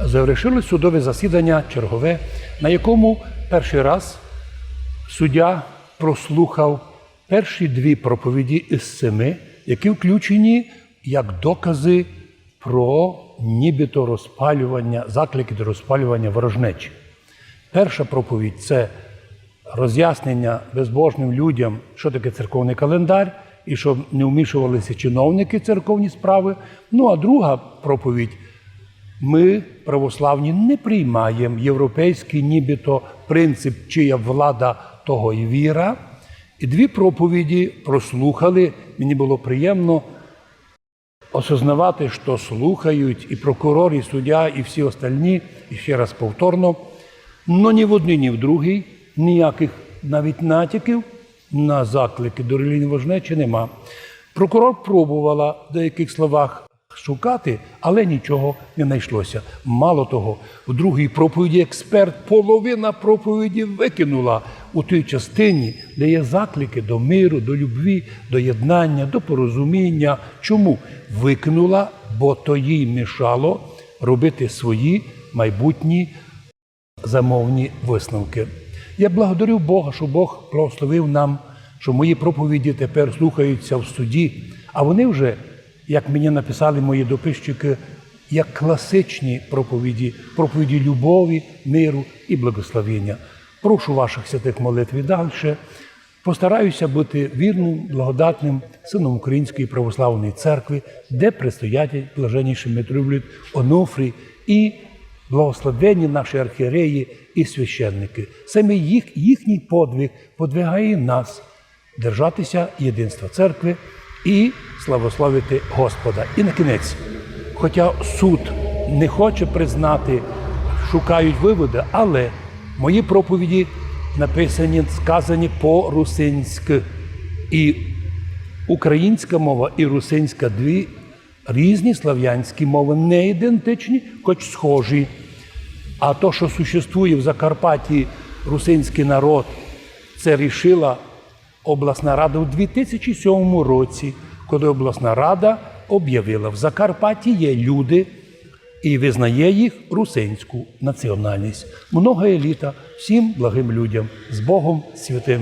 Завершилось судове засідання чергове, на якому перший раз суддя прослухав перші дві проповіді із семи, які включені як докази про нібито розпалювання, заклики до розпалювання ворожнечі. Перша проповідь це роз'яснення безбожним людям, що таке церковний календар, і щоб не вмішувалися чиновники церковні справи. Ну а друга проповідь ми, православні, не приймаємо європейський нібито принцип, чия влада того і віра. І дві проповіді прослухали. Мені було приємно осознавати, що слухають і прокурор, і суддя, і всі остальні, і ще раз повторно. Но ні в одній, ні в другій ніяких навіть натяків на заклики до релігійної вожнечі нема. Прокурор пробувала в деяких словах шукати, але нічого не знайшлося. Мало того, в другій проповіді експерт половина проповіді викинула у тій частині, де є заклики до миру, до любві, до єднання, до порозуміння. Чому викинула? Бо то їй мішало робити свої майбутні замовні висновки. Я благодарю Бога, що Бог благословив нам, що мої проповіді тепер слухаються в суді, а вони вже, як мені написали мої дописчики, як класичні проповіді, проповіді любові, миру і благословення. Прошу ваших святих молитв і далі. Постараюся бути вірним, благодатним сином Української православної церкви, де предстоять блаженніший митрополит Онуфрій і благословенні наші архієреї і священники. Саме їх, їхній подвиг подвигає нас держатися єдинства церкви і славословити Господа. І на кінець, хоча суд не хоче признати, шукають виводи, але мої проповіді написані, сказані по-русинськи. І українська мова і русинська дві різні слав'янські мови, не ідентичні, хоч схожі. А то, що существує в Закарпатті русинський народ, це рішила обласна рада у 2007 році, коли обласна рада об'явила, в Закарпатті є люди і визнає їх русинську національність. Много еліта всім благим людям з Богом святим.